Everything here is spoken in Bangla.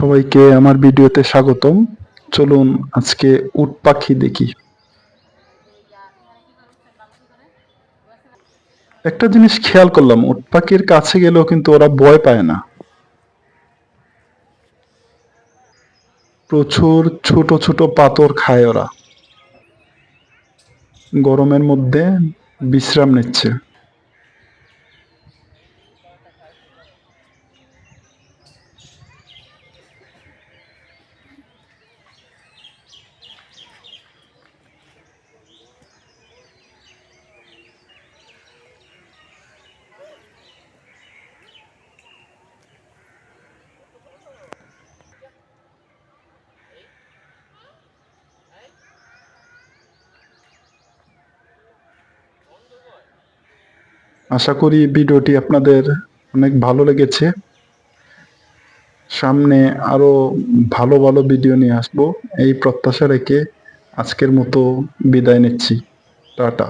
সবাইকে আমার ভিডিওতে স্বাগতম। চলুন আজকে উট পাখি দেখি। একটা জিনিস খেয়াল করলাম, উট পাখির কাছে গেলেও কিন্তু ওরা ভয় পায় না। প্রচুর ছোট ছোট পাথর খায় ওরা। গরমের মধ্যে বিশ্রাম নিচ্ছে। আশা করি ভিডিওটি আপনাদের অনেক ভালো লেগেছে। সামনে আরও ভালো ভালো ভিডিও নিয়ে আসব। এই প্রত্যাশা রেখে আজকের মতো বিদায় নিচ্ছি। টাটা।